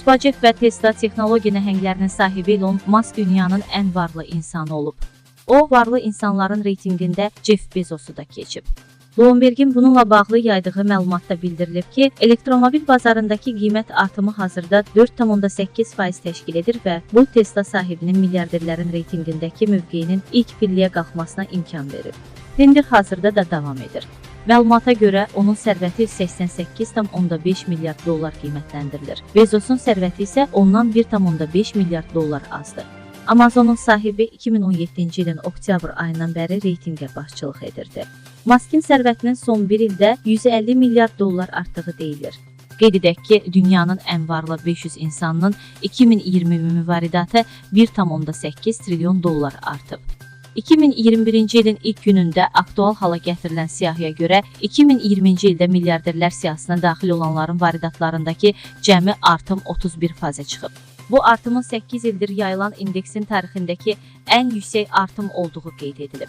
SpaceX və Tesla texnologiya nəhənglərinin sahibi Elon Musk dünyanın ən varlı insanı olub. O, varlı insanların reytinqində Jeff Bezosu da keçib. Bloombergin bununla bağlı yaydığı məlumatda bildirilib ki, elektromobil bazarındakı qiymət artımı hazırda 4,8% təşkil edir və bu Tesla sahibinin milyarderlərin reytinqindəki mövqeyinin ilk birliyə qalxmasına imkan verir. Tender hazırda da davam edir. Məlumata görə onun sərvəti 88,5 milyard dollar qiymətləndirilir. Bezosun sərvəti isə ondan 1,5 milyard dollar azdır. Amazonun sahibi 2017-ci ilin oktyabr ayından bəri reytinqə başçılıq edirdi. Maskın sərvətinin son bir ildə 150 milyard dollar artdığı deyilir. Qeyd edək ki, dünyanın ən varlı 500 insanının 2020 müvaridatı 1,8 trilyon dollar artıb. 2021-ci ilin ilk günündə aktual hala gətirilən siyahıya görə 2020-ci ildə milyarderlər siyahısına daxil olanların varidatlarındakı cəmi artım 31%-ə çıxıb. Bu artımın 8 ildir yayılan indeksin tarixindəki ən yüksək artım olduğu qeyd edilib.